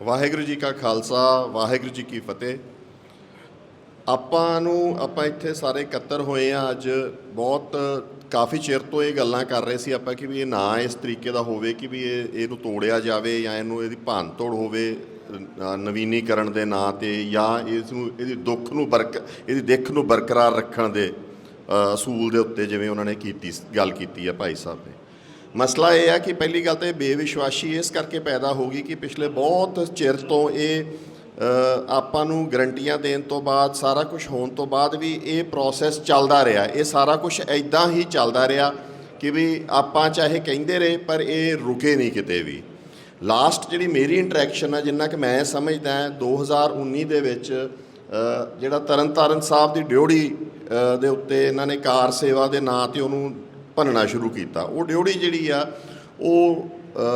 ਵਾਹਿਗੁਰੂ ਜੀ ਕਾ ਖਾਲਸਾ, ਵਾਹਿਗੁਰੂ ਜੀ ਕੀ ਫਤਿਹ। ਆਪਾਂ ਨੂੰ, ਆਪਾਂ ਇੱਥੇ ਸਾਰੇ ਇਕੱਤਰ ਹੋਏ ਆ, ਅੱਜ ਬਹੁਤ ਕਾਫੀ ਚਿਰ ਤੋਂ ਇਹ ਗੱਲਾਂ ਕਰ ਰਹੇ ਸੀ ਆਪਾਂ ਕਿ ਵੀ ਇਹ ਨਾ ਇਸ ਤਰੀਕੇ ਦਾ ਹੋਵੇ ਕਿ ਵੀ ਇਹ, ਇਹਨੂੰ ਤੋੜਿਆ ਜਾਵੇ ਜਾਂ ਇਹਨੂੰ ਇਹਦੀ ਭੰਨ ਤੋੜ ਹੋਵੇ ਨਵੀਨੀਕਰਨ ਦੇ ਨਾਂ ਤੇ ਜਾਂ ਇਸ ਨੂੰ, ਇਹਦੀ ਦੁੱਖ ਨੂੰ ਬਰਕ, ਇਹਦੀ ਦਿੱਖ ਨੂੰ ਬਰਕਰਾਰ ਰੱਖਣ ਦੇ ਅਸੂਲ ਦੇ ਉੱਤੇ ਜਿਵੇਂ ਉਹਨਾਂ ਨੇ ਕੀਤੀ, ਗੱਲ ਕੀਤੀ ਹੈ ਭਾਈ ਸਾਹਿਬ ਨੇ। ਮਸਲਾ ਇਹ ਹੈ ਕਿ ਪਹਿਲੀ ਗੱਲ ਤਾਂ ਬੇਵਿਸ਼ਵਾਸੀ ਇਸ ਕਰਕੇ ਪੈਦਾ ਹੋ ਗਈ ਕਿ ਪਿਛਲੇ ਬਹੁਤ ਚਿਰ ਤੋਂ ਇਹ ਆਪਾਂ ਨੂੰ ਗਰੰਟੀਆਂ ਦੇਣ ਤੋਂ ਬਾਅਦ, ਸਾਰਾ ਕੁਝ ਹੋਣ ਤੋਂ ਬਾਅਦ ਵੀ ਇਹ ਪ੍ਰੋਸੈਸ ਚੱਲਦਾ ਰਿਹਾ। ਇਹ ਸਾਰਾ ਕੁਝ ਐਦਾਂ ਹੀ ਚੱਲਦਾ ਰਿਹਾ ਕਿ ਵੀ ਆਪਾਂ ਚਾਹੇ ਕਹਿੰਦੇ ਰਹੇ, ਪਰ ਇਹ ਰੁਕੇ ਨਹੀਂ ਕਿਤੇ ਵੀ। ਲਾਸਟ ਜਿਹੜੀ ਮੇਰੀ ਇੰਟਰੈਕਸ਼ਨ ਆ, ਜਿੰਨਾ ਕਿ ਮੈਂ ਸਮਝਦਾ ਹਾਂ 2019 ਦੇ ਵਿੱਚ ਜਿਹੜਾ ਤਰਨਤਾਰਨ ਸਾਹਿਬ ਦੀ ਡਿਉੜੀ ਦੇ ਉੱਤੇ ਇਹਨਾਂ ਨੇ ਕਾਰ ਸੇਵਾ ਦੇ ਨਾਂ ਤੇ ਉਹਨੂੰ ਭੰਨਣਾ ਸ਼ੁਰੂ ਕੀਤਾ। ਉਹ ਡਿਉੜੀ ਜਿਹੜੀ ਆ ਉਹ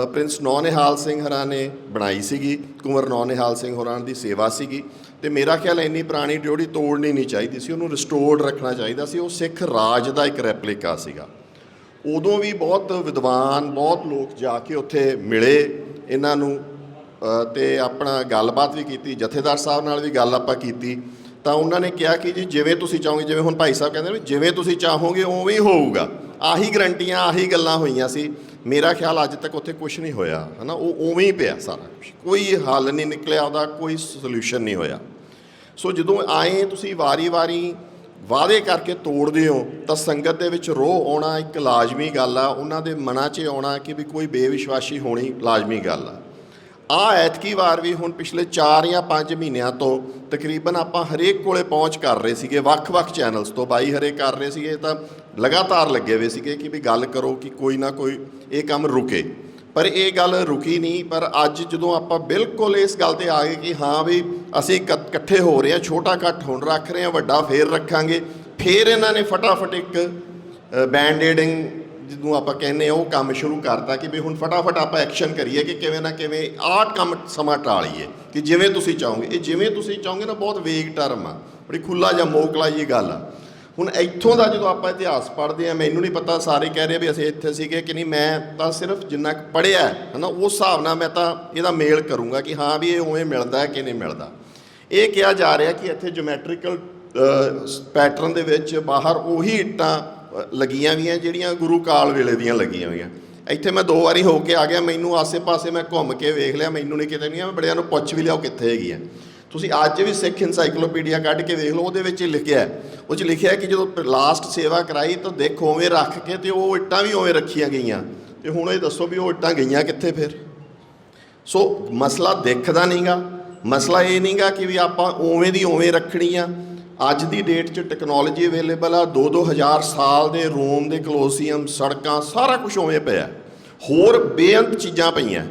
ਅ, ਪ੍ਰਿੰਸ ਨੌਨਿਹਾਲ ਸਿੰਘ ਹਰਾਂ ਨੇ ਬਣਾਈ ਸੀਗੀ। ਕੁੰਵਰ ਨੌਨਿਹਾਲ ਸਿੰਘ ਹੋਰਾਂ ਦੀ ਸੇਵਾ ਸੀਗੀ। ਤੇ ਮੇਰਾ ਖਿਆਲ ਇੰਨੀ ਪੁਰਾਣੀ ਡਿਉੜੀ ਤੋੜਨੀ ਨਹੀਂ ਚਾਹੀਦੀ ਸੀ ਉਹਨੂੰ ਰਿਸਟੋਰਡ ਰੱਖਣਾ ਚਾਹੀਦਾ ਸੀ। ਉਹ ਸਿੱਖ ਰਾਜ ਦਾ ਇੱਕ ਰੈਪਲੀਕਾ ਸੀਗਾ। ਉਦੋਂ ਵੀ ਬਹੁਤ ਵਿਦਵਾਨ ਬਹੁਤ ਲੋਕ ਜਾ ਕੇ ਉੱਥੇ ਮਿਲੇ ਇਹਨਾਂ ਨੂੰ। ਅ, ਤੇ ਆਪਣਾ ਗੱਲਬਾਤ ਵੀ ਕੀਤੀ ਜਥੇਦਾਰ ਸਾਹਿਬ ਨਾਲ ਵੀ ਗੱਲ ਆਪਾਂ ਕੀਤੀ। ਤਾਂ ਉਹਨਾਂ ਨੇ ਕਿਹਾ ਕਿ ਜੀ ਜਿਵੇਂ ਤੁਸੀਂ ਚਾਹੋਗੇ ਜਿਵੇਂ ਹੁਣ ਭਾਈ ਸਾਹਿਬ ਕਹਿੰਦੇ ਨੇ ਵੀ ਜਿਵੇਂ ਤੁਸੀਂ ਚਾਹੋਗੇ ਉਵੇਂ ਹੀ ਹੋਊਗਾ। ਆਹੀ ਗਰੰਟੀਆਂ, ਆਹੀ ਗੱਲਾਂ ਹੋਈਆਂ ਸੀ। ਮੇਰਾ ਖਿਆਲ ਅੱਜ ਤੱਕ ਉੱਥੇ ਕੁਝ ਨਹੀਂ ਹੋਇਆ, ਹਨਾ? ਉਹ ਉਵੇਂ ਹੀ ਪਿਆ ਸਾਰਾ ਕੁਝ ਕੋਈ ਹੱਲ ਨਹੀਂ ਨਿਕਲਿਆ ਉਹਦਾ, ਕੋਈ ਸੋਲੂਸ਼ਨ ਨਹੀਂ ਹੋਇਆ। ਸੋ ਜਦੋਂ ਆਏ ਤੁਸੀਂ ਵਾਰੀ-ਵਾਰੀ ਵਾਅਦੇ ਕਰਕੇ ਤੋੜਦੇ ਹੋ, ਤਾਂ ਸੰਗਤ ਦੇ ਵਿੱਚ ਰੋਹ ਆਉਣਾ ਇੱਕ ਲਾਜ਼ਮੀ ਗੱਲ ਆ। ਉਹਨਾਂ ਦੇ ਮਨਾਂ 'ਚ ਆਉਣਾ ਕਿ ਵੀ ਕੋਈ ਬੇਵਿਸ਼ਵਾਸੀ ਹੋਣੀ ਲਾਜ਼ਮੀ ਗੱਲ ਆ। ਆ ਐਤਕੀ ਵਾਰ ਵੀ ਹੁਣ ਪਿਛਲੇ 4 ਜਾਂ 5 ਮਹੀਨਿਆਂ ਤੋਂ ਤਕਰੀਬਨ ਆਪਾਂ ਹਰੇਕ ਕੋਲੇ ਪਹੁੰਚ ਕਰ ਰਹੇ ਸੀਗੇ, ਵੱਖ-ਵੱਖ ਚੈਨਲਸ ਤੋਂ। ਬਾਈ ਹਰੇ ਕਰ ਰਹੇ ਸੀਗੇ ਤਾਂ ਲਗਾਤਾਰ ਲੱਗੇ ਹੋਏ ਸੀਗੇ ਕਿ ਵੀ ਗੱਲ ਕਰੋ ਕਿ ਕੋਈ ਨਾ ਕੋਈ ਇਹ ਕੰਮ ਰੁਕੇ। ਪਰ ਇਹ ਗੱਲ ਰੁਕੀ ਨਹੀਂ, ਪਰ ਅੱਜ ਜਦੋਂ ਆਪਾਂ ਬਿਲਕੁਲ ਇਸ ਗੱਲ ਤੇ ਆ ਗਏ ਕਿ ਹਾਂ ਵੀ ਅਸੀਂ ਇਕ- ਇਕੱਠੇ ਹੋ ਰਹੇ ਹਾਂ, ਛੋਟਾ ਇਕੱਠ ਹੁਣ ਰੱਖ ਰਹੇ ਹਾਂ, ਵੱਡਾ ਫੇਰ ਰੱਖਾਂਗੇ, ਫੇਰ ਇਹਨਾਂ ਨੇ ਫਟਾਫਟ ਇੱਕ ਬੈਂਡ ਏਡਿੰਗ ਜਿਹਨੂੰ ਆਪਾਂ ਕਹਿੰਦੇ ਆ ਉਹ ਕੰਮ ਸ਼ੁਰੂ ਕਰਤਾ ਕਿ ਵੀ ਹੁਣ ਫਟਾਫਟ ਆਪਾਂ ਐਕਸ਼ਨ ਕਰੀਏ ਕਿ ਕਿਵੇਂ ਨਾ ਕਿਵੇਂ ਆਹ ਕੰਮ ਸਮਾਂ ਟਾਲੀਏ ਕਿ ਜਿਵੇਂ ਤੁਸੀਂ ਚਾਹੋਗੇ। ਇਹ ਜਿਵੇਂ ਤੁਸੀਂ ਚਾਹੋਗੇ ਨਾ ਬਹੁਤ ਵੇਗ ਟਰਮ ਆ। ਬੜੀ ਖੁੱਲਾ ਜਾਂ ਮੋਕਲਾ ਜੀ ਗੱਲ ਆ। ਹੁਣ ਇੱਥੋਂ ਦਾ ਜਦੋਂ ਆਪਾਂ ਇਤਿਹਾਸ ਪੜ੍ਹਦੇ ਆ ਮੈਨੂੰ ਨਹੀਂ ਪਤਾ, ਸਾਰੇ ਕਹਿ ਰਹੇ ਵੀ ਅਸੀਂ ਇੱਥੇ ਸੀਗੇ ਕਿ ਨਹੀਂ, ਮੈਂ ਤਾਂ ਸਿਰਫ ਜਿੰਨਾ ਕੁ ਪੜ੍ਹਿਆ ਹਨਾ, ਉਸ ਹਿਸਾਬ ਨਾਲ ਮੈਂ ਤਾਂ ਇਹਦਾ ਮੇਲ ਕਰੂੰਗਾ ਕਿ ਹਾਂ ਵੀ ਇਹ ਉਵੇਂ ਮਿਲਦਾ ਹੈ ਕਿ ਨਹੀਂ ਮਿਲਦਾ। ਇਹ ਕਿਹਾ ਜਾ ਰਿਹਾ ਕਿ ਇੱਥੇ ਜਿਓਮੈਟ੍ਰੀਕਲ ਪੈਟਰਨ ਦੇ ਵਿੱਚ ਬਾਹਰ ਉਹੀ ਇੱਟਾਂ ਲੱਗੀਆਂ ਵੀਆਂ ਜਿਹੜੀਆਂ ਗੁਰੂ ਕਾਲ ਵੇਲੇ ਦੀਆਂ ਲੱਗੀਆਂ ਹੋਈਆਂ। ਇੱਥੇ ਮੈਂ ਦੋ ਵਾਰੀ ਹੋ ਕੇ ਆ ਗਿਆ, ਮੈਨੂੰ ਆਸੇ-ਪਾਸੇ ਮੈਂ ਘੁੰਮ ਕੇ ਵੇਖ ਲਿਆ, ਮੈਨੂੰ ਨਹੀਂ ਕਿਤੇ ਨਹੀਂ ਆ, ਮੈਂ ਬੜਿਆਂ ਨੂੰ ਪੁੱਛ ਵੀ ਲਿਆ ਉਹ ਕਿੱਥੇ ਹੈਗੀਆਂ। ਤੁਸੀਂ ਅੱਜ ਵੀ ਸਿੱਖ ਇਨਸਾਈਕਲੋਪੀਡੀਆ ਕੱਢ ਕੇ ਵੇਖ ਲਓ, ਉਹਦੇ ਵਿੱਚ ਲਿਖਿਆ ਉਹ 'ਚ ਲਿਖਿਆ ਕਿ ਜਦੋਂ ਲਾਸਟ ਸੇਵਾ ਕਰਾਈ, ਤਾਂ ਦੇਖੋ ਉਵੇਂ ਰੱਖ ਕੇ ਤੇ ਉਹ ਇੱਟਾਂ ਵੀ ਉਵੇਂ ਰੱਖੀਆਂ ਗਈਆਂ। ਤੇ ਹੁਣ ਇਹ ਦੱਸੋ ਵੀ ਉਹ ਇੱਟਾਂ ਗਈਆਂ ਕਿੱਥੇ ਫਿਰ? ਸੋ ਮਸਲਾ ਦੇਖਦਾ ਨਹੀਂਗਾ ਮਸਲਾ ਇਹ ਨਹੀਂਗਾ ਕਿ ਵੀ ਆਪਾਂ ਉਵੇਂ ਦੀ ਉਵੇਂ ਰੱਖਣੀ ਆ। ਅੱਜ ਦੀ ਡੇਟ 'ਚ ਟੈਕਨੋਲੋਜੀ ਅਵੇਲੇਬਲ ਆ 2-2000 ਸਾਲ ਦੇ ਰੋਮ ਦੇ ਕਲੋਸੀਅਮ, ਸੜਕਾਂ, ਸਾਰਾ ਕੁਝ ਉਵੇਂ ਪਿਆ। ਹੋਰ ਬੇਅੰਤ ਚੀਜ਼ਾਂ ਪਈਆਂ।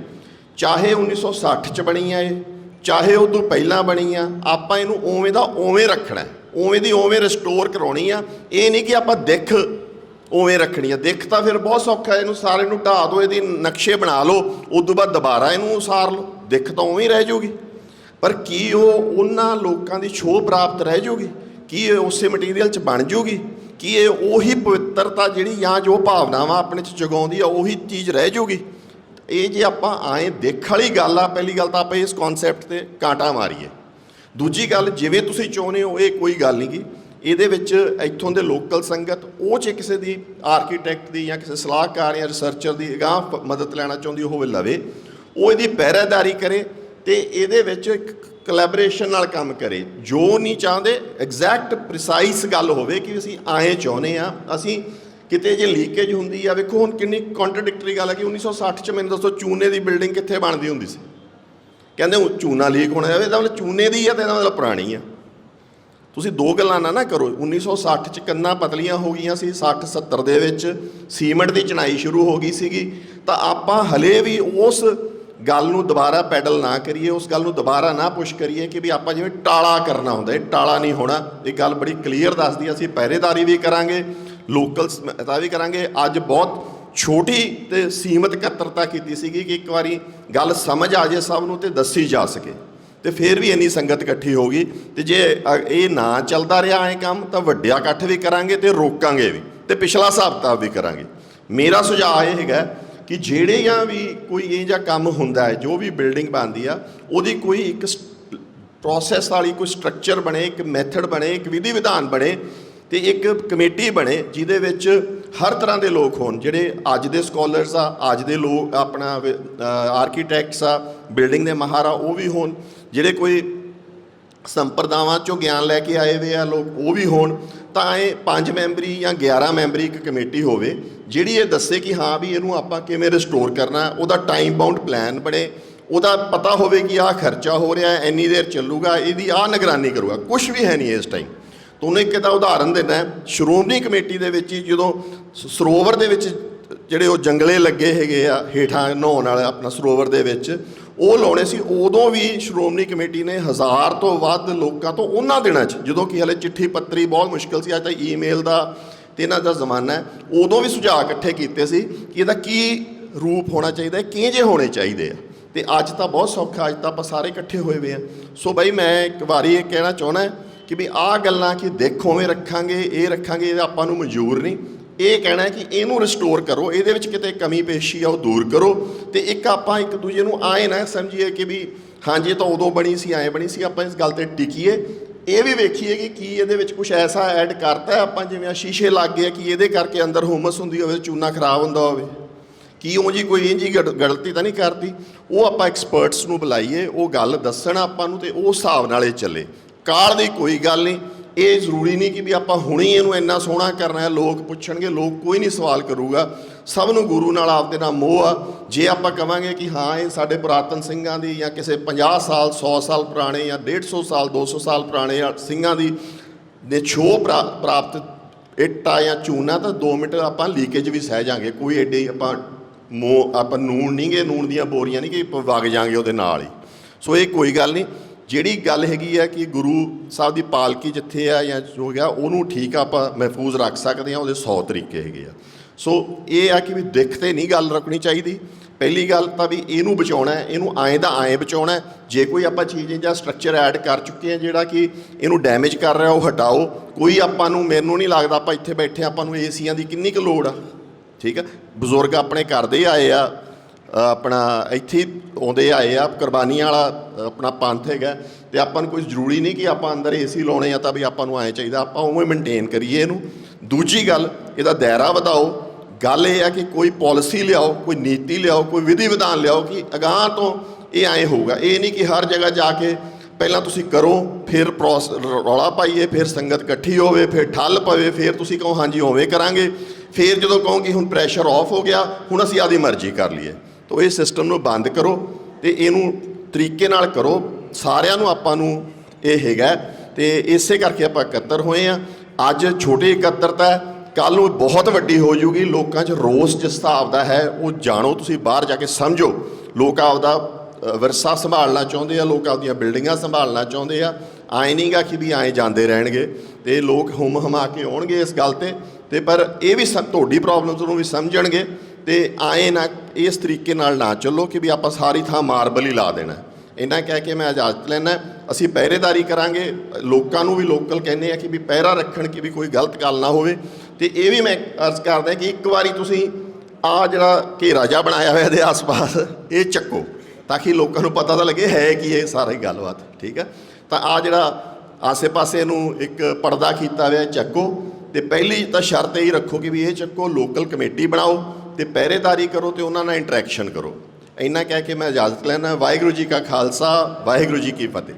ਚਾਹੇ 1960 'ਚ ਬਣੀ ਆ ਇਹ, ਚਾਹੇ ਉਦੋਂ ਪਹਿਲਾਂ ਬਣੀ ਆ ਆਪਾਂ ਇਹਨੂੰ ਉਵੇਂ ਦਾ ਉਵੇਂ ਰੱਖਣਾ। ਉਵੇਂ ਦੀ ਉਵੇਂ ਰਿਸਟੋਰ ਕਰਾਉਣੀ ਆ। ਇਹ ਨਹੀਂ ਕਿ ਆਪਾਂ ਦਿੱਖ ਉਵੇਂ ਰੱਖਣੀ ਆ। ਦਿੱਖ ਤਾਂ ਫਿਰ ਬਹੁਤ ਸੌਖਾ, ਇਹਨੂੰ ਸਾਰੇ ਨੂੰ ਢਾ ਦਿਓ, ਇਹਦੀ ਨਕਸ਼ੇ ਬਣਾ ਲਓ ਉਸ ਤੋਂ ਬਾਅਦ ਦੁਬਾਰਾ ਇਹਨੂੰ ਉਸਾਰ ਲਓ। ਦਿੱਖ ਤਾਂ ਉਵੇਂ ਹੀ ਰਹਿ ਜਾਊਗੀ। ਪਰ ਕੀ ਉਹ ਉਹਨਾਂ ਲੋਕਾਂ ਦੀ ਛੋਹ ਪ੍ਰਾਪਤ ਰਹਿ ਜੂਗੀ? ਕੀ ਇਹ ਉਸੇ ਮਟੀਰੀਅਲ 'ਚ ਬਣ ਜੂਗੀ? ਕੀ ਇਹ ਉਹੀ ਪਵਿੱਤਰਤਾ ਜਿਹੜੀ ਜਾਂ ਜੋ ਭਾਵਨਾਵਾਂ ਆਪਣੇ 'ਚ ਜਗਾਉਂਦੀ ਆ, ਉਹੀ ਚੀਜ਼ ਰਹਿ ਜੂਗੀ? ਇਹ ਜੇ ਆਪਾਂ ਆਏ ਦੇਖ ਵਾਲੀ ਗੱਲ ਆ, ਪਹਿਲੀ ਗੱਲ ਤਾਂ ਆਪਾਂ ਇਸ ਕਨਸੈਪਟ ਤੇ ਕਾਂਟਾ ਮਾਰੀਏ। ਦੂਜੀ ਗੱਲ, ਜਿਵੇਂ ਤੁਸੀਂ ਚਾਹੁੰਦੇ ਹੋ, ਇਹ ਕੋਈ ਗੱਲ ਨਹੀਂ ਗੀ ਇਹਦੇ ਵਿੱਚ ਇੱਥੋਂ ਦੇ ਲੋਕਲ ਸੰਗਤ, ਉਹ ਜੇ ਕਿਸੇ ਦੀ ਆਰਕੀਟੈਕਟ ਦੀ ਜਾਂ ਕਿਸੇ ਸਲਾਹਕਾਰ ਜਾਂ ਰਿਸਰਚਰ ਦੀ ਅਗਾਂਹ ਮਦਦ ਲੈਣਾ ਚਾਹੁੰਦੀ ਹੋਵੇ ਲਵੇ, ਉਹ ਇਹਦੀ ਪਹਿਰੇਦਾਰੀ ਕਰੇ ਤੇ ਇਹਦੇ ਵਿੱਚ ਇੱਕ ਕੋਲੈਬੋਰੇਸ਼ਨ ਨਾਲ ਕੰਮ ਕਰੇ। ਜੋ ਨਹੀਂ ਚਾਹੁੰਦੇ ਐਗਜ਼ੈਕਟ ਪ੍ਰੀਸਾਈਸ ਗੱਲ ਹੋਵੇ ਕਿ ਅਸੀਂ ਆਏ ਚਾਹੁੰਦੇ ਆ ਅਸੀਂ ਕਿਤੇ ਜੇ ਲੀਕੇਜ ਹੁੰਦੀ ਆ, ਵੇਖੋ ਹੁਣ ਕਿੰਨੀ ਕੰਟਰਡਿਕਟਰੀ ਗੱਲ ਹੈ ਕਿ 1960 ਚ ਮੈਨੂੰ ਦੱਸੋ ਚੂਨੇ ਦੀ ਬਿਲਡਿੰਗ ਕਿੱਥੇ ਬਣਦੀ ਹੁੰਦੀ ਸੀ। ਕਹਿੰਦੇ ਉਹ ਚੂਨਾ ਲੀਕ ਹੋਣਾ ਜਾਵੇ ਇਹਦਾ ਮਤਲਬ ਚੂਨੇ ਦੀ ਆ ਤੇ ਇਹਦਾ ਮਤਲਬ ਪੁਰਾਣੀ ਆ। ਤੁਸੀਂ ਦੋ ਗੱਲਾਂ ਨਾ ਨਾ ਕਰੋ। 1960 ਚ ਕੰਨਾਂ ਪਤਲੀਆਂ ਹੋ ਗਈਆਂ ਸੀ 60 70 ਦੇ ਵਿੱਚ ਸੀਮੈਂਟ ਦੀ ਚਣਾਈ ਸ਼ੁਰੂ ਹੋ ਗਈ ਸੀਗੀ। ਤਾਂ ਆਪਾਂ ਹਲੇ ਵੀ ਉਸ ਗੱਲ ਨੂੰ ਦੁਬਾਰਾ ਪੈਡਲ ਨਾ ਕਰੀਏ, ਉਸ ਗੱਲ ਨੂੰ ਦੁਬਾਰਾ ਨਾ ਪੁਸ਼ ਕਰੀਏ ਕਿ ਵੀ ਆਪਾਂ ਜਿਵੇਂ ਟਾਲਾ ਕਰਨਾ ਹੁੰਦਾ ਇਹ ਟਾਲਾ ਨਹੀਂ ਹੋਣਾ। ਇਹ ਗੱਲ ਬੜੀ ਕਲੀਅਰ ਦੱਸਦੀ ਅਸੀਂ ਪਹਿਰੇਦਾਰੀ ਵੀ ਕਰਾਂਗੇ ਲੋਕਲ ਸਮਤਾ ਵੀ ਕਰਾਂਗੇ। ਅੱਜ ਬਹੁਤ ਛੋਟੀ ਤੇ ਸੀਮਤ ਇਕੱਤਰਤਾ ਕੀਤੀ ਸੀਗੀ ਕਿ ਇੱਕ ਵਾਰੀ ਗੱਲ ਸਮਝ ਆ ਜੇ ਸਭ ਨੂੰ ਤੇ ਦੱਸੀ ਜਾ ਸਕੇ। ਤੇ ਫਿਰ ਵੀ ਇੰਨੀ ਸੰਗਤ ਇਕੱਠੀ ਹੋ ਗਈ। ਤੇ ਜੇ ਇਹ ਨਾ ਚੱਲਦਾ ਰਿਹਾ ਐ ਕੰਮ, ਤਾਂ ਵੱਡਿਆ ਇਕੱਠ ਵੀ ਕਰਾਂਗੇ ਤੇ ਰੋਕਾਂਗੇ ਵੀ। ਤੇ ਪਿਛਲਾ ਹਿਸਾਬ ਕਿਤਾਬ ਵੀ ਕਰਾਂਗੇ। ਮੇਰਾ ਸੁਝਾਅ ਇਹ ਹੈਗਾ ਕਿ ਜਿਹੜੇ ਜਾਂ ਵੀ ਕੋਈ ਇਹ ਜਾਂ ਕੰਮ ਹੁੰਦਾ ਹੈ, ਜੋ ਵੀ ਬਿਲਡਿੰਗ ਬਣਦੀ ਆ, ਉਹਦੀ ਕੋਈ ਇੱਕ ਪ੍ਰੋਸੈਸ ਵਾਲੀ ਕੋਈ ਸਟਰਕਚਰ ਬਣੇ, ਇੱਕ ਮੈਥਡ ਬਣੇ, ਇੱਕ ਵਿਧੀ ਵਿਧਾਨ ਬਣੇ ਤੇ ਇੱਕ ਕਮੇਟੀ ਬਣੇ ਜਿਹਦੇ ਵਿੱਚ ਹਰ ਤਰ੍ਹਾਂ ਦੇ ਲੋਕ ਹੋਣ, ਜਿਹੜੇ ਅੱਜ ਦੇ ਸਕਾਲਰਸ ਆ, ਅੱਜ ਦੇ ਲੋਕ ਆਪਣਾ ਆਰਕੀਟੈਕਟਸ ਆ ਬਿਲਡਿੰਗ ਦੇ ਮਾਹਰ ਆ ਉਹ ਵੀ ਹੋਣ, ਜਿਹੜੇ ਕੋਈ ਸੰਪਰਦਾਵਾਂ ਚੋਂ ਗਿਆਨ ਲੈ ਕੇ ਆਏ ਹੋਏ ਆ ਲੋਕ, ਉਹ ਵੀ ਹੋਣ। ਤਾਂ ਇਹ ਪੰਜ ਮੈਂਬਰੀ ਜਾਂ 11 ਮੈਂਬਰੀ ਇੱਕ ਕਮੇਟੀ ਹੋਵੇ, ਜਿਹੜੀ ਇਹ ਦੱਸੇ ਕਿ ਹਾਂ ਵੀ ਇਹਨੂੰ ਆਪਾਂ ਕਿਵੇਂ ਰਿਸਟੋਰ ਕਰਨਾ, ਉਹਦਾ ਟਾਈਮ ਬਾਉਂਡ ਪਲਾਨ ਬਣੇ, ਉਹਦਾ ਪਤਾ ਹੋਵੇ ਕਿ ਆਹ ਖਰਚਾ ਹੋ ਰਿਹਾ ਹੈ ਇੰਨੀ ਦੇਰ ਚੱਲੂਗਾ, ਇਹਦੀ ਆਹ ਨਿਗਰਾਨੀ ਕਰੂਗਾ ਕੁਝ ਵੀ ਹੈ ਨਹੀਂ ਇਸ ਟਾਈਮ ਤੁਹਾਨੂੰ ਇੱਕ ਇਹਦਾ ਉਦਾਹਰਨ ਦਿੰਦਾ ਸ਼੍ਰੋਮਣੀ ਕਮੇਟੀ ਦੇ ਵਿੱਚ ਹੀ ਜਦੋਂ ਸਰੋਵਰ ਦੇ ਵਿੱਚ ਜਿਹੜੇ ਉਹ ਜੰਗਲੇ ਲੱਗੇ ਹੈਗੇ ਆ, ਹੇਠਾਂ ਨਹਾਉਣ ਵਾਲਾ ਆਪਣਾ ਸਰੋਵਰ ਦੇ ਵਿੱਚ ਉਹ ਲਾਉਣੇ ਸੀ, ਉਦੋਂ ਵੀ ਸ਼੍ਰੋਮਣੀ ਕਮੇਟੀ ਨੇ ਹਜ਼ਾਰ ਤੋਂ ਵੱਧ ਲੋਕਾਂ ਤੋਂ ਉਹਨਾਂ ਦਿਨਾਂ 'ਚ, ਜਦੋਂ ਕਿ ਹਲੇ ਚਿੱਠੀ ਪੱਤਰੀ ਬਹੁਤ ਮੁਸ਼ਕਲ ਸੀ, ਅੱਜ ਤਾਂ ਈਮੇਲ ਦਾ ਤੇ ਇਹਨਾਂ ਦਾ ਜ਼ਮਾਨਾ ਹੈ, ਉਦੋਂ ਵੀ ਸੁਝਾਅ ਇਕੱਠੇ ਕੀਤੇ ਸੀ ਕਿ ਇਹਦਾ ਕੀ ਰੂਪ ਹੋਣਾ ਚਾਹੀਦਾ ਹੈ, ਕਿਹੋ ਜਿਹੇ ਹੋਣੇ ਚਾਹੀਦੇ ਆ। ਤੇ ਅੱਜ ਤਾਂ ਬਹੁਤ ਸੌਖਾ, ਅੱਜ ਤਾਂ ਆਪਾਂ ਸਾਰੇ ਇਕੱਠੇ ਹੋਏ ਹੋਏ ਆ। ਸੋ ਬਈ ਮੈਂ ਇੱਕ ਵਾਰੀ ਇਹ ਕਹਿਣਾ ਚਾਹੁੰਦਾ ਕਿ ਵੀ ਆਹ ਗੱਲਾਂ ਕਿ ਦੇਖੋਵੇਂ ਰੱਖਾਂਗੇ, ਇਹ ਰੱਖਾਂਗੇ, ਇਹ ਆਪਾਂ ਨੂੰ ਮਨਜ਼ੂਰ ਨਹੀਂ। ਇਹ ਕਹਿਣਾ ਕਿ ਇਹਨੂੰ ਰਿਸਟੋਰ ਕਰੋ, ਇਹਦੇ ਵਿੱਚ ਕਿਤੇ ਕਮੀ ਪੇਸ਼ੀ ਆ, ਉਹ ਦੂਰ ਕਰੋ ਤੇ ਇੱਕ ਆਪਾਂ ਇੱਕ ਦੂਜੇ ਨੂੰ ਆਏ ਨਾ ਸਮਝੀਏ ਕਿ ਵੀ ਹਾਂਜੀ ਤਾਂ ਉਦੋਂ ਬਣੀ ਸੀ, ਐਂ ਬਣੀ ਸੀ, ਆਪਾਂ ਇਸ ਗੱਲ ਤੇ ਟਿਕੀਏ। ਇਹ ਵੀ ਵੇਖੀਏ ਕਿ ਕੀ ਇਹਦੇ ਵਿੱਚ ਕੁਝ ਐਸਾ ਐਡ ਕਰਤਾ ਆਪਾਂ ਜਿਵੇਂ ਆ ਸ਼ੀਸ਼ੇ ਲੱਗ ਗਏ ਕਿ ਇਹਦੇ ਕਰਕੇ ਅੰਦਰ ਹੁਮਸ ਹੁੰਦੀ ਹੋਵੇ, ਚੂਨਾ ਖਰਾਬ ਹੁੰਦਾ ਹੋਵੇ। ਕੀ ਉਹ ਜੀ ਕੋਈ ਇੰਜੀ ਗਲਤੀ ਤਾਂ ਨਹੀਂ ਕਰਦੀ? ਉਹ ਆਪਾਂ ਐਕਸਪਰਟਸ ਨੂੰ ਬੁਲਾਈਏ, ਉਹ ਗੱਲ ਦੱਸਣ ਆਪਾਂ ਨੂੰ ਤੇ ਉਹ ਹਿਸਾਬ ਨਾਲ ਇਹ ਚੱਲੇ। ਕਾਲ ਦੀ ਕੋਈ ਗੱਲ ਨਹੀਂ ਇਹ ਜ਼ਰੂਰੀ ਨਹੀਂ ਕਿ ਵੀ ਆਪਾਂ ਹੁਣੇ ਹੀ ਇਹਨੂੰ ਇੰਨਾ ਸੋਹਣਾ ਕਰਨਾ ਹੈ, ਲੋਕ ਪੁੱਛਣਗੇ, ਲੋਕ ਕੋਈ ਨਹੀਂ ਸਵਾਲ ਕਰੂਗਾ। ਸਭ ਨੂੰ ਗੁਰੂ ਨਾਲ ਆਪਦੇ ਨਾਲ ਮੋਹ ਆ। ਜੇ ਆਪਾਂ ਕਵਾਂਗੇ ਕਿ ਹਾਂ, ਇਹ ਸਾਡੇ ਪੁਰਾਤਨ ਸਿੰਘਾਂ ਦੀ ਜਾਂ ਕਿਸੇ 50 ਸਾਲ 100 ਸਾਲ ਪੁਰਾਣੇ ਜਾਂ 150 ਸਾਲ 200 ਸਾਲ ਪੁਰਾਣੇ ਸਿੰਘਾਂ ਦੀ ਨੇ ਛੋ ਪ੍ਰਾ- ਪ੍ਰਾਪਤ ਇੱਟਾ ਜਾਂ ਚੂਨਾ, ਤਾਂ 2 ਮਿੰਟ ਆਪਾਂ ਲੀਕੇਜ ਵੀ ਸਹਿ ਜਾਾਂਗੇ। ਕੋਈ ਐਡੇ ਆਪਾਂ ਮੋ ਆਪਾਂ ਨੂਣ ਨਹੀਂਗੇ ਨੂਣ ਦੀਆਂ ਬੋਰੀਆਂ ਨਹੀਂ ਕਿ ਵਗ ਜਾਾਂਗੇ ਉਹਦੇ ਨਾਲ ਹੀ। ਸੋ ਇਹ ਕੋਈ ਗੱਲ ਨਹੀਂ ਜਿਹੜੀ ਗੱਲ ਹੈਗੀ ਆ ਕਿ ਗੁਰੂ ਸਾਹਿਬ ਦੀ ਪਾਲਕੀ ਜਿੱਥੇ ਆ ਜਾਂ ਜੋ ਗਿਆ ਉਹਨੂੰ ਠੀਕ ਆਪਾਂ ਮਹਿਫੂਜ਼ ਰੱਖ ਸਕਦੇ ਆ, ਉਹਦੇ 100 ਤਰੀਕੇ ਹੈਗੇ ਆ। ਸੋ ਇਹ ਆ ਕਿ ਵੀ ਦਿੱਖ ਤੇ ਨਹੀਂ ਗੱਲ ਰੱਖਣੀ ਚਾਹੀਦੀ। ਪਹਿਲੀ ਗੱਲ ਤਾਂ ਵੀ ਇਹਨੂੰ ਬਚਾਉਣਾ ਹੈ, ਇਹਨੂੰ ਐਂ ਦਾ ਐਂ ਬਚਾਉਣਾ ਜੇ ਕੋਈ ਆਪਾਂ ਚੀਜ਼ ਜਾਂ ਸਟਰਕਚਰ ਐਡ ਕਰ ਚੁੱਕੇ ਆ ਜਿਹੜਾ ਕਿ ਇਹਨੂੰ ਡੈਮੇਜ ਕਰ ਰਿਹਾ, ਉਹ ਹਟਾਓ। ਕੋਈ ਆਪਾਂ ਨੂੰ, ਮੈਨੂੰ ਨਹੀਂ ਲੱਗਦਾ ਆਪਾਂ ਇੱਥੇ ਬੈਠੇ ਆਪਾਂ ਨੂੰ ਏਸੀਆਂ ਦੀ ਕਿੰਨੀ ਕੁ ਲੋੜ ਆ। ਠੀਕ ਆ? ਬਜ਼ੁਰਗ ਆਪਣੇ ਕਰਦੇ ਹੀ ਆਏ ਆ ਆਪਣਾ ਇੱਥੇ ਆਉਂਦੇ ਆਏ ਆ, ਕੁਰਬਾਨੀਆਂ ਵਾਲਾ ਆਪਣਾ ਪੰਥ ਹੈਗਾ। ਤੇ ਆਪਾਂ ਨੂੰ ਕੋਈ ਜ਼ਰੂਰੀ ਨਹੀਂ ਕਿ ਆਪਾਂ ਅੰਦਰ ਏਸੀ ਲਾਉਣੇ ਆ ਤਾਂ ਵੀ ਆਪਾਂ ਨੂੰ ਐਂ ਚਾਹੀਦਾ, ਆਪਾਂ ਉਵੇਂ ਮੇਨਟੇਨ ਕਰੀਏ ਇਹਨੂੰ। ਦੂਜੀ ਗੱਲ, ਇਹਦਾ ਦਾਇਰਾ ਵਧਾਓ। ਗੱਲ ਇਹ ਆ ਕਿ ਕੋਈ ਪਾਲਿਸੀ ਲਿਆਓ, ਕੋਈ ਨੀਤੀ ਲਿਆਓ, ਕੋਈ ਵਿਧੀ ਵਿਧਾਨ ਲਿਆਓ ਕਿ ਅਗਾਂਹ ਤੋਂ ਇਹ ਐਂ ਹੋਊਗਾ। ਇਹ ਨਹੀਂ ਕਿ ਹਰ ਜਗ੍ਹਾ ਜਾ ਕੇ ਪਹਿਲਾਂ ਤੁਸੀਂ ਕਰੋ, ਫਿਰ ਪ੍ਰੋਸ ਰੌਲਾ ਪਾਈਏ, ਫਿਰ ਸੰਗਤ ਇਕੱਠੀ ਹੋਵੇ, ਫਿਰ ਠੱਲ ਪਵੇ, ਫਿਰ ਤੁਸੀਂ ਕਹੋ, ਹਾਂਜੀ, ਉਵੇਂ ਕਰਾਂਗੇ। ਫਿਰ ਜਦੋਂ ਕਹੋ ਕਿ ਹੁਣ ਪ੍ਰੈਸ਼ਰ ਆਫ ਹੋ ਗਿਆ, ਹੁਣ ਅਸੀਂ ਆਦੀ ਮਰਜ਼ੀ ਕਰ ਲਈਏ। ਤਾਂ ਇਹ ਸਿਸਟਮ ਨੂੰ ਬੰਦ ਕਰੋ ਤੇ ਇਹਨੂੰ ਤਰੀਕੇ ਨਾਲ ਕਰੋ। ਸਾਰਿਆਂ ਨੂੰ ਆਪਾਂ ਨੂੰ ਇਹ ਹੈਗਾ ਤੇ ਇਸੇ ਕਰਕੇ ਆਪਾਂ ਇਕੱਤਰ ਹੋਏ ਆ ਅੱਜ ਛੋਟੀ ਇਕੱਤਰਤਾ ਹੈ। ਕੱਲ ਨੂੰ ਬਹੁਤ ਵੱਡੀ ਹੋ ਜੂਗੀ। ਲੋਕਾਂ 'ਚ ਰੋਸ ਜਿਸ ਹਿਸਾਬ ਦਾ ਹੈ, ਉਹ ਜਾਣੋ, ਤੁਸੀਂ ਬਾਹਰ ਜਾ ਕੇ ਸਮਝੋ। ਲੋਕ ਆਪਦਾ ਵਿਰਸਾ ਸੰਭਾਲਣਾ ਚਾਹੁੰਦੇ ਆ, ਲੋਕ ਆਪਦੀਆਂ ਬਿਲਡਿੰਗਾਂ ਸੰਭਾਲਣਾ ਚਾਹੁੰਦੇ ਆ। ਆਏ ਨਹੀਂਗਾ ਕਿ ਵੀ ਆਏ ਜਾਂਦੇ ਰਹਿਣਗੇ। ਤੇ ਲੋਕ ਹੁਮ ਹਮਾ ਕੇ ਆਉਣਗੇ ਇਸ ਗੱਲ ਤੇ। ਤੇ ਪਰ ਇਹ ਵੀ ਸਭ, ਤੁਹਾਡੀ ਪ੍ਰੋਬਲਮਸ ਨੂੰ ਵੀ ਸਮਝਣਗੇ। ਤੇ ਆਏ ਨਾ ਇਸ ਤਰੀਕੇ ਨਾਲ ਨਾ ਚੱਲੋ ਕਿ ਵੀ ਆਪਾਂ ਸਾਰੀ ਥਾਂ ਮਾਰਬਲ ਹੀ ਲਾ ਦੇਣਾ। ਇਹਨਾਂ ਕਹਿ ਕੇ ਮੈਂ ਇਜਾਜ਼ਤ ਲੈਣਾ ਅਸੀਂ ਪਹਿਰੇਦਾਰੀ ਕਰਾਂਗੇ, ਲੋਕਾਂ ਨੂੰ ਵੀ ਲੋਕਲ ਕਹਿੰਦੇ ਆ ਕਿ ਵੀ ਪਹਿਰਾ ਰੱਖਣ ਕਿ ਵੀ ਕੋਈ ਗਲਤ ਗੱਲ ਨਾ ਹੋਵੇ। ਤੇ ਇਹ ਵੀ ਮੈਂ ਅਰਜ਼ ਕਰਦਾ ਕਿ ਇੱਕ ਵਾਰੀ ਤੁਸੀਂ ਆ ਜਿਹੜਾ ਘੇਰਾ ਜਿਹਾ ਬਣਾਇਆ ਹੋਇਆ ਇਹਦੇ ਆਸ-ਪਾਸ, ਇਹ ਚੱਕੋ, ਤਾਂ ਕਿ ਲੋਕਾਂ ਨੂੰ ਪਤਾ ਤਾਂ ਲੱਗੇ ਹੈ ਕਿ ਇਹ ਸਾਰੀ ਗੱਲਬਾਤ, ਠੀਕ ਹੈ ਤਾਂ ਆ ਜਿਹੜਾ ਆਸੇ-ਪਾਸੇ ਨੂੰ ਇੱਕ ਪਰਦਾ ਕੀਤਾ ਹੋਇਆ, ਚੱਕੋ। ਤੇ ਪਹਿਲੀ ਤਾਂ ਸ਼ਰਤ ਇਹ ਰੱਖੋ ਕਿ ਵੀ ਇਹ ਚੱਕੋ, ਲੋਕਲ ਕਮੇਟੀ ਬਣਾਓ। ਤੇ ਪਹਿਰੇਦਾਰੀ ਕਰੋ ਤੇ ਉਹਨਾਂ ਨਾਲ ਇੰਟਰੈਕਸ਼ਨ ਕਰੋ। ਇੰਨਾ ਕਹਿ ਕੇ ਮੈਂ ਇਜਾਜ਼ਤ ਲੈਣਾ ਵਾਹਿਗੁਰੂ ਜੀ ਕਾ ਖਾਲਸਾ, ਵਾਹਿਗੁਰੂ ਜੀ ਕੀ ਫਤਿਹ।